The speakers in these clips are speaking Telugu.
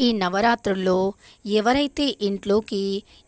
ఈ నవరాత్రుల్లో ఎవరైతే ఇంట్లోకి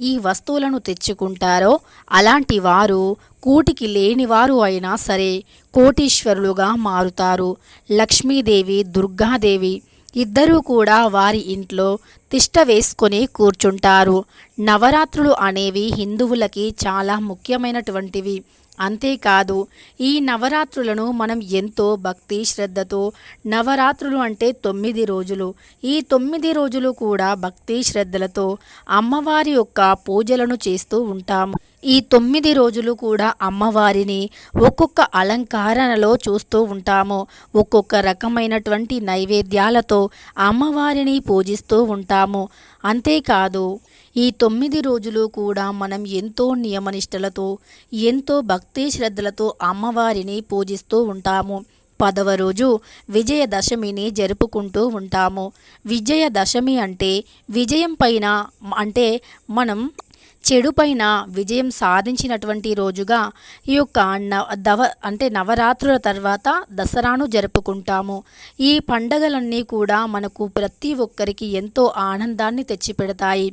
ఈ వస్తువులను తెచ్చుకుంటారో అలాంటి వారు కూటికి లేనివారు అయినా సరే కోటీశ్వరులుగా మారుతారు. లక్ష్మీదేవి దుర్గాదేవి ఇద్దరూ కూడా వారి ఇంట్లో తిష్ట వేసుకొని కూర్చుంటారు. నవరాత్రులు అనేవి హిందువులకి చాలా ముఖ్యమైనటువంటివి. అంతేకాదు ఈ నవరాత్రులను మనం ఎంతో భక్తి శ్రద్ధతో నవరాత్రులు అంటే తొమ్మిది రోజులు. ఈ తొమ్మిది రోజులు కూడా భక్తి శ్రద్ధలతో అమ్మవారి యొక్క పూజలను చేస్తూ ఉంటాము ఈ తొమ్మిది రోజులు కూడా అమ్మవారిని ఒక్కొక్క అలంకారణలో చూస్తూ ఉంటాము. ఒక్కొక్క రకమైనటువంటి నైవేద్యాలతో అమ్మవారిని పూజిస్తూ ఉంటాము. అంతేకాదు ఈ తొమ్మిది రోజులు కూడా మనం ఎంతో నియమనిష్టలతో ఎంతో భక్తి శ్రద్ధలతో అమ్మవారిని పూజిస్తూ ఉంటాము. పదవ రోజు విజయదశమిని జరుపుకుంటూ ఉంటాము. విజయదశమి అంటే విజయం పైన అంటే మనం చెడుపైన విజయం సాధించినటువంటి రోజుగా ఈ యొక్క నవ దవ అంటే నవరాత్రుల తర్వాత దసరాను జరుపుకుంటాము. ఈ పండగలన్నీ కూడా మనకు ప్రతి ఒక్కరికి ఎంతో ఆనందాన్ని తెచ్చిపెడతాయి.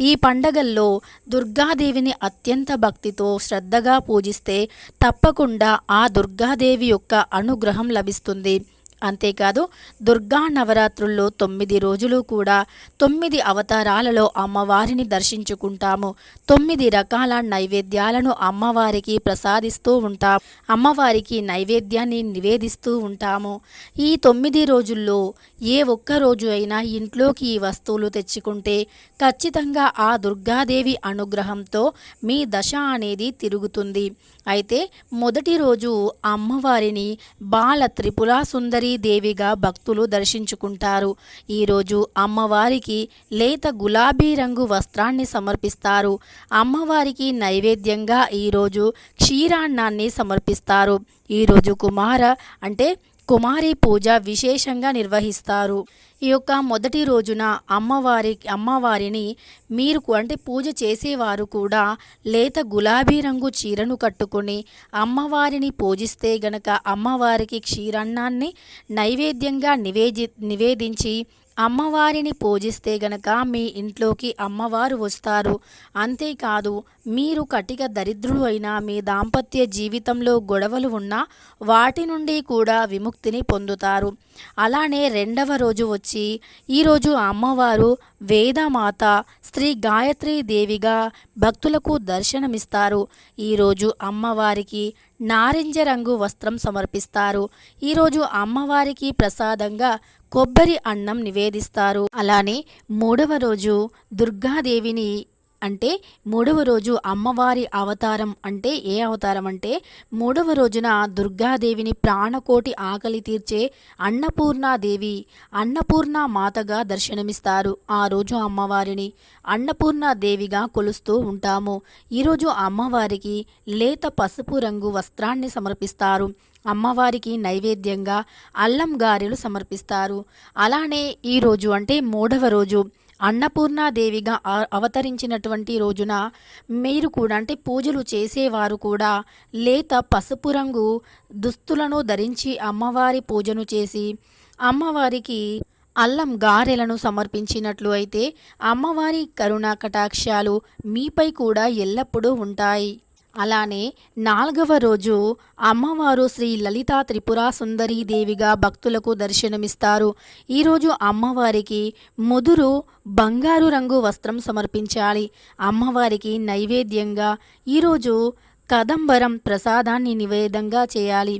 ఈ పండగల్లో దుర్గాదేవిని అత్యంత భక్తితో శ్రద్ధగా పూజిస్తే తప్పకుండా ఆ దుర్గాదేవి యొక్క అనుగ్రహం లభిస్తుంది. అంతేకాదు దుర్గా నవరాత్రుల్లో తొమ్మిది రోజులు కూడా తొమ్మిది అవతారాలలో అమ్మవారిని దర్శించుకుంటాము. తొమ్మిది రకాల నైవేద్యాలను అమ్మవారికి ప్రసాదిస్తూ ఉంటాం. అమ్మవారికి నైవేద్యాన్ని నివేదిస్తూ ఉంటాము. ఈ తొమ్మిది రోజుల్లో ఏ ఒక్క రోజు అయినా ఇంట్లోకి ఈ వస్తువులు తెచ్చుకుంటే ఖచ్చితంగా ఆ దుర్గాదేవి అనుగ్రహంతో మీ దశ అనేది తిరుగుతుంది. అయితే మొదటి రోజు అమ్మవారిని బాల త్రిపురా సుందరి దేవిగా భక్తులు దర్శించుకుంటారు. ఈరోజు అమ్మవారికి లేత గులాబీ రంగు వస్త్రాన్ని సమర్పిస్తారు. అమ్మవారికి నైవేద్యంగా ఈరోజు క్షీరాన్నాన్ని సమర్పిస్తారు. ఈరోజు కుమార అంటే కుమారి పూజ విశేషంగా నిర్వహిస్తారు. ఈ యొక్క మొదటి రోజున అమ్మవారి అమ్మవారిని మీరు అంటే పూజ చేసేవారు కూడా లేత గులాబీ రంగు చీరను కట్టుకొని అమ్మవారిని పూజిస్తే గనక అమ్మవారికి క్షీరన్నాన్ని నైవేద్యంగా నివేది నివేదించి అమ్మవారిని పూజిస్తే గనక మీ ఇంట్లోకి అమ్మవారు వస్తారు. అంతేకాదు మీరు కటిక దరిద్రులు అయినా మీ దాంపత్య జీవితంలో గొడవలు ఉన్నా వాటి నుండి కూడా విముక్తిని పొందుతారు. అలానే రెండవ రోజు వచ్చి ఈరోజు అమ్మవారు వేదమాత శ్రీ గాయత్రి దేవిగా భక్తులకు దర్శనమిస్తారు. ఈరోజు అమ్మవారికి నారింజ రంగు వస్త్రం సమర్పిస్తారు. ఈరోజు అమ్మవారికి ప్రసాదంగా కొబ్బరి అన్నం నివేదిస్తారు. అలానే మూడవ రోజు దుర్గాదేవిని అంటే మూడవ రోజు అమ్మవారి అవతారం అంటే ఏ అవతారం అంటే మూడవ రోజున దుర్గాదేవిని ప్రాణకోటి ఆకలి తీర్చే అన్నపూర్ణాదేవి అన్నపూర్ణ మాతగా దర్శనమిస్తారు. ఆ రోజు అమ్మవారిని అన్నపూర్ణాదేవిగా కొలుస్తూ ఉంటాము. ఈరోజు అమ్మవారికి లేత పసుపు రంగు వస్త్రాన్ని సమర్పిస్తారు. అమ్మవారికి నైవేద్యంగా అల్లం గారెలు సమర్పిస్తారు. అలానే ఈరోజు అంటే మూడవ రోజు అన్నపూర్ణాదేవిగా అవతరించినటువంటి రోజున మీరు కూడా అంటే పూజలు చేసేవారు కూడా లేత పసుపు రంగు దుస్తులను ధరించి అమ్మవారి పూజను చేసి అమ్మవారికి అల్లం గారెలను సమర్పించినట్లు అయితే అమ్మవారి కరుణా కటాక్షాలు మీపై కూడా ఎల్లప్పుడూ ఉంటాయి. అలానే నాలుగవ రోజు అమ్మవారు శ్రీ లలితా త్రిపురా సుందరీ దేవిగా భక్తులకు దర్శనమిస్తారు. ఈరోజు అమ్మవారికి ముదురు బంగారు రంగు వస్త్రం సమర్పించాలి. అమ్మవారికి నైవేద్యంగా ఈరోజు కదంబరం ప్రసాదాన్ని నివేదంగా చేయాలి.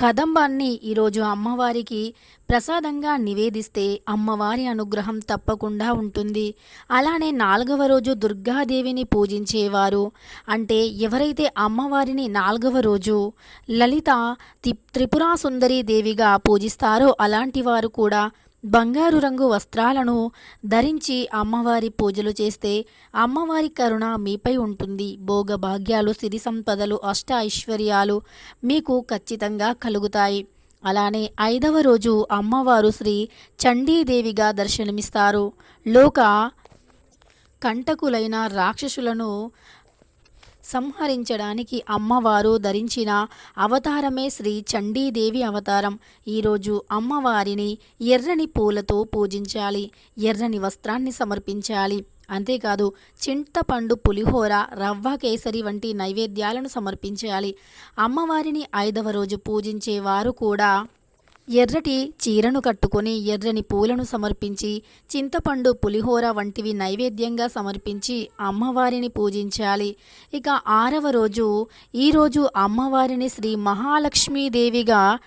కదంబాన్ని ఈరోజు అమ్మవారికి ప్రసాదంగా నివేదిస్తే అమ్మవారి అనుగ్రహం తప్పకుండా ఉంటుంది. అలానే నాలుగవ రోజు దుర్గాదేవిని పూజించేవారు. అంటే ఎవరైతే అమ్మవారిని నాలుగవ రోజు లలిత త్రిపురా సుందరి దేవిగా పూజిస్తారో అలాంటి వారు కూడా బంగారు రంగు వస్త్రాలను ధరించి అమ్మవారి పూజలు చేస్తే అమ్మవారి కరుణ మీపై ఉంటుంది. భోగ భాగ్యాలు సిరి సంపదలు అష్ట ఐశ్వర్యాలు మీకు ఖచ్చితంగా కలుగుతాయి. అలానే ఐదవ రోజు అమ్మవారు శ్రీ చండీదేవిగా దర్శనమిస్తారు. లోక కంటకులైన రాక్షసులను సంహరించడానికి అమ్మవారు ధరించిన అవతారమే శ్రీ చండీదేవి అవతారం. ఈరోజు అమ్మవారిని ఎర్రని పూలతో పూజించాలి ఎర్రని వస్త్రాన్ని సమర్పించాలి. అంతేకాదు చింతపండు పులిహోర రవ్వ కేసరి వంటి నైవేద్యాలను సమర్పించాలి. అమ్మవారిని ఐదవ రోజు పూజించే వారు కూడా ఎర్రటి చీరను కట్టుకొని ఎర్రని పూలను సమర్పించి చింతపండు పులిహోర వంటివి నైవేద్యంగా సమర్పించి అమ్మవారిని పూజించాలి. ఇక ఆరవ రోజు ఈరోజు అమ్మవారిని శ్రీ మహాలక్ష్మీదేవిగా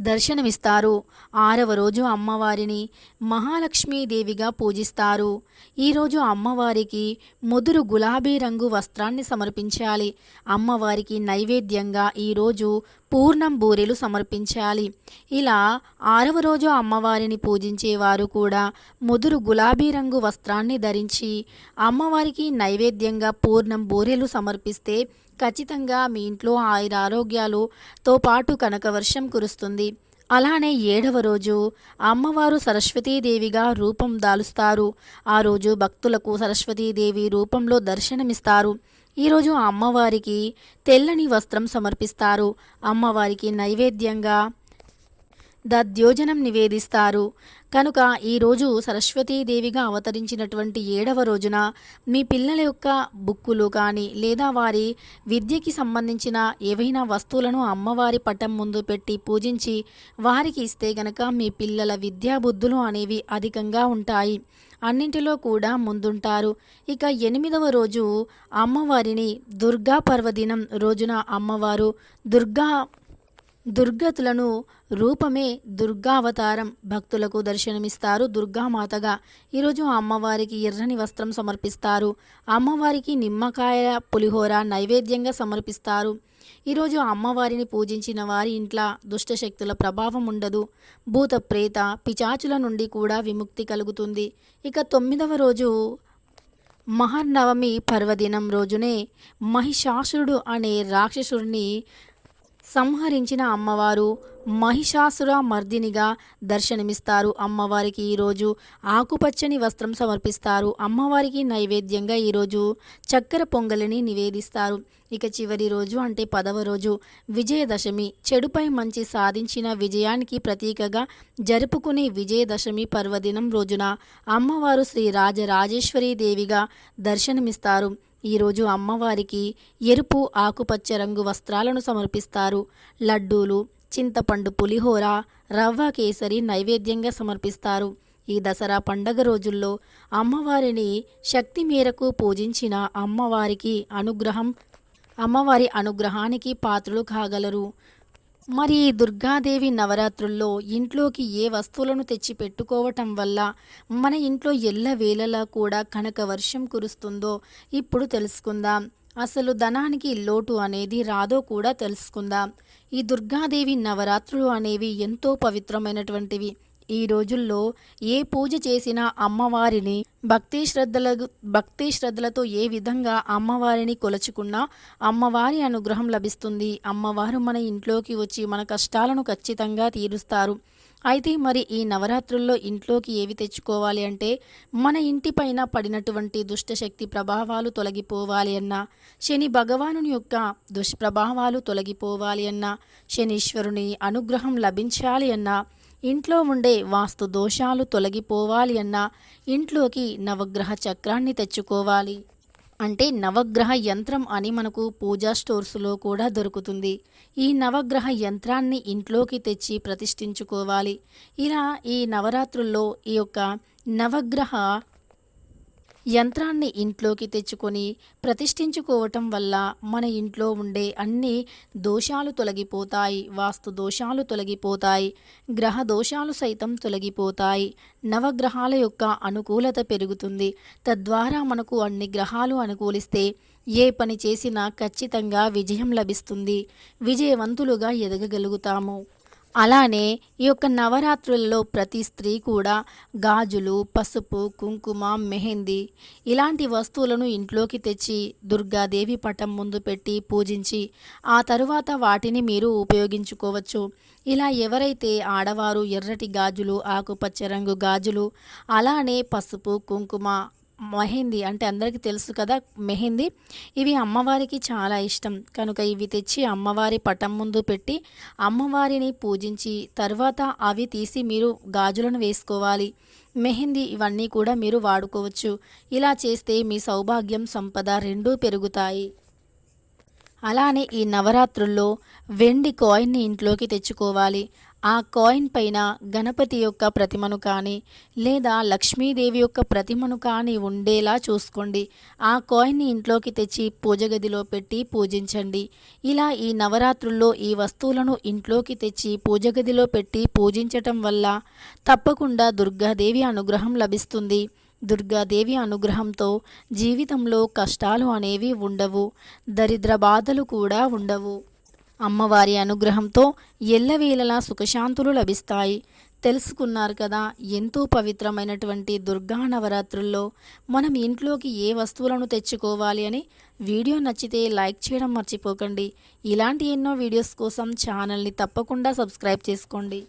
దర్శనమిస్తారు. ఆరవ రోజు అమ్మవారిని మహాలక్ష్మీదేవిగా పూజిస్తారు. ఈరోజు అమ్మవారికి ముదురు గులాబీ రంగు వస్త్రాన్ని సమర్పించాలి. అమ్మవారికి నైవేద్యంగా ఈరోజు పూర్ణం బూరెలు సమర్పించాలి. ఇలా ఆరవ రోజు అమ్మవారిని పూజించేవారు కూడా ముదురు గులాబీ రంగు వస్త్రాన్ని ధరించి అమ్మవారికి నైవేద్యంగా పూర్ణం బూరెలు సమర్పిస్తే ఖచ్చితంగా మీ ఇంట్లో ఆయుర ఆరోగ్యాలుతో పాటు కనక వర్షం కురుస్తుంది. అలానే ఏడవ రోజు అమ్మవారు సరస్వతీదేవిగా రూపం దాలుస్తారు. ఆ రోజు భక్తులకు సరస్వతీదేవి రూపంలో దర్శనమిస్తారు. ఈరోజు అమ్మవారికి తెల్లని వస్త్రం సమర్పిస్తారు. అమ్మవారికి నైవేద్యంగా దద్యోజనం నివేదిస్తారు. కనుక ఈరోజు సరస్వతీదేవిగా అవతరించినటువంటి ఏడవ రోజున మీ పిల్లల యొక్క బుక్కులు కానీ లేదా వారి విద్యకి సంబంధించిన ఏవైనా వస్తువులను అమ్మవారి పటం ముందు పెట్టి పూజించి వారికి ఇస్తే గనక మీ పిల్లల విద్యాబుద్ధులు అనేవి అధికంగా ఉంటాయి. అన్నింటిలో కూడా ముందుంటారు. ఇక ఎనిమిదవ రోజు అమ్మవారిని దుర్గా పర్వదినం రోజున అమ్మవారు దుర్గా దుర్గతులను రూపమే దుర్గావతారం. భక్తులకు దర్శనమిస్తారు దుర్గామాతగా. ఈరోజు అమ్మవారికి ఎర్రని వస్త్రం సమర్పిస్తారు. అమ్మవారికి నిమ్మకాయ పులిహోర నైవేద్యంగా సమర్పిస్తారు. ఈరోజు అమ్మవారిని పూజించిన వారి ఇంట్లో దుష్టశక్తుల ప్రభావం ఉండదు. భూత ప్రేత పిచాచుల నుండి కూడా విముక్తి కలుగుతుంది. ఇక తొమ్మిదవ రోజు మహానవమి పర్వదినం రోజునే మహిషాసురుడు అనే రాక్షసుడిని సంహరించిన అమ్మవారు మహిషాసుర మర్దినిగా దర్శనమిస్తారు. అమ్మవారికి ఈరోజు ఆకుపచ్చని వస్త్రం సమర్పిస్తారు. అమ్మవారికి నైవేద్యంగా ఈరోజు చక్కెర పొంగలిని నివేదిస్తారు. ఇక చివరి రోజు అంటే పదవ రోజు విజయదశమి. చెడుపై మంచి సాధించిన విజయానికి ప్రతీకగా జరుపుకునే విజయదశమి పర్వదినం రోజున అమ్మవారు శ్రీ రాజరాజేశ్వరీ దేవిగా దర్శనమిస్తారు. ఈరోజు అమ్మవారికి ఎరుపు ఆకుపచ్చ రంగు వస్త్రాలను సమర్పిస్తారు. లడ్డూలు చింతపండు పులిహోర రవ్వ కేసరి నైవేద్యంగా సమర్పిస్తారు. ఈ దసరా పండగ రోజుల్లో అమ్మవారిని శక్తి మేరకు పూజించిన అమ్మవారికి అనుగ్రహం అమ్మవారి అనుగ్రహానికి పాత్రలు కాగలరు. మరి ఈ దుర్గాదేవి నవరాత్రుల్లో ఇంట్లోకి ఏ వస్తువులను తెచ్చి పెట్టుకోవటం వల్ల మన ఇంట్లో ఎల్ల వేళలా కూడా కనక వర్షం కురుస్తుందో ఇప్పుడు తెలుసుకుందాం. అసలు ధనానికి లోటు అనేది రాదో కూడా తెలుసుకుందాం. ఈ దుర్గాదేవి నవరాత్రులు అనేవి ఎంతో పవిత్రమైనటువంటివి. ఈ రోజుల్లో ఏ పూజ చేసినా అమ్మవారిని భక్తి శ్రద్ధల భక్తి శ్రద్ధలతో ఏ విధంగా అమ్మవారిని కొలుచుకున్నా అమ్మవారి అనుగ్రహం లభిస్తుంది. అమ్మవారు మన ఇంట్లోకి వచ్చి మన కష్టాలను ఖచ్చితంగా తీరుస్తారు. అయితే మరి ఈ నవరాత్రుల్లో ఇంట్లోకి ఏవి తెచ్చుకోవాలి అంటే మన ఇంటిపైన పడినటువంటి దుష్టశక్తి ప్రభావాలు తొలగిపోవాలి అన్నా శని భగవానుని యొక్క దుష్ప్రభావాలు తొలగిపోవాలి అన్నా శనీశ్వరుని అనుగ్రహం లభించాలి అన్నా ఇంట్లో ఉండే వాస్తు దోషాలు తొలగిపోవాలి అన్నా ఇంట్లోకి నవగ్రహ చక్రాన్ని తెచ్చుకోవాలి. అంటే నవగ్రహ యంత్రం అని మనకు పూజా స్టోర్స్లో కూడా దొరుకుతుంది. ఈ నవగ్రహ యంత్రాన్ని ఇంట్లోకి తెచ్చి ప్రతిష్ఠించుకోవాలి. ఇలా ఈ నవరాత్రుల్లో ఈ యొక్క నవగ్రహ యంత్రాన్ని ఇంట్లోకి తెచ్చుకొని ప్రతిష్ఠించుకోవటం వల్ల మన ఇంట్లో ఉండే అన్ని దోషాలు తొలగిపోతాయి వాస్తు దోషాలు తొలగిపోతాయి గ్రహ దోషాలు సైతం తొలగిపోతాయి నవగ్రహాల యొక్క అనుకూలత పెరుగుతుంది. తద్వారా మనకు అన్ని గ్రహాలు అనుకూలిస్తే ఏ పని చేసినా ఖచ్చితంగా విజయం లభిస్తుంది. విజయవంతులుగా ఎదగగలుగుతాము. అలానే ఈ యొక్క నవరాత్రులలో ప్రతి స్త్రీ కూడా గాజులు పసుపు కుంకుమ మెహందీ ఇలాంటి వస్తువులను ఇంట్లోకి తెచ్చి దుర్గాదేవి పటం ముందు పెట్టి పూజించి ఆ తరువాత వాటిని మీరు ఉపయోగించుకోవచ్చు. ఇలా ఎవరైతే ఆడవారు ఎర్రటి గాజులు ఆకుపచ్చ రంగు గాజులు అలానే పసుపు కుంకుమ మెహందీ అంటే అందరికీ తెలుసు కదా మెహందీ. ఇవి అమ్మవారికి చాలా ఇష్టం. కనుక ఇవి తెచ్చి అమ్మవారి పటం ముందు పెట్టి అమ్మవారిని పూజించి తర్వాత అవి తీసి మీరు గాజులను వేసుకోవాలి. మెహందీ ఇవన్నీ కూడా మీరు వాడుకోవచ్చు. ఇలా చేస్తే మీ సౌభాగ్యం సంపద రెండూ పెరుగుతాయి. అలానే ఈ నవరాత్రుల్లో వెండి కాయిన్ని ఇంట్లోకి తెచ్చుకోవాలి. ఆ కాయిన్ పైన గణపతి యొక్క ప్రతిమను కానీ లేదా లక్ష్మీదేవి యొక్క ప్రతిమను కానీ ఉండేలా చూసుకోండి. ఆ కాయిన్ని ఇంట్లోకి తెచ్చి పూజ గదిలో పెట్టి పూజించండి. ఇలా ఈ నవరాత్రుల్లో ఈ వస్తువులను ఇంట్లోకి తెచ్చి పూజ గదిలో పెట్టి పూజించటం వల్ల తప్పకుండా దుర్గాదేవి అనుగ్రహం లభిస్తుంది. దుర్గాదేవి అనుగ్రహంతో జీవితంలో కష్టాలు అనేవి ఉండవు దరిద్ర బాధలు కూడా ఉండవు. అమ్మవారి అనుగ్రహంతో ఎల్లవేళలా సుఖశాంతులు లభిస్తాయి. తెలుసుకున్నారు కదా ఎంతో పవిత్రమైనటువంటి దుర్గా నవరాత్రుల్లో మనం ఇంట్లోకి ఏ వస్తువులను తెచ్చుకోవాలి అని వీడియో నచ్చితే లైక్ చేయడం మర్చిపోకండి. ఇలాంటి ఎన్నో వీడియోస్ కోసం ఛానల్ని తప్పకుండా సబ్స్క్రైబ్ చేసుకోండి.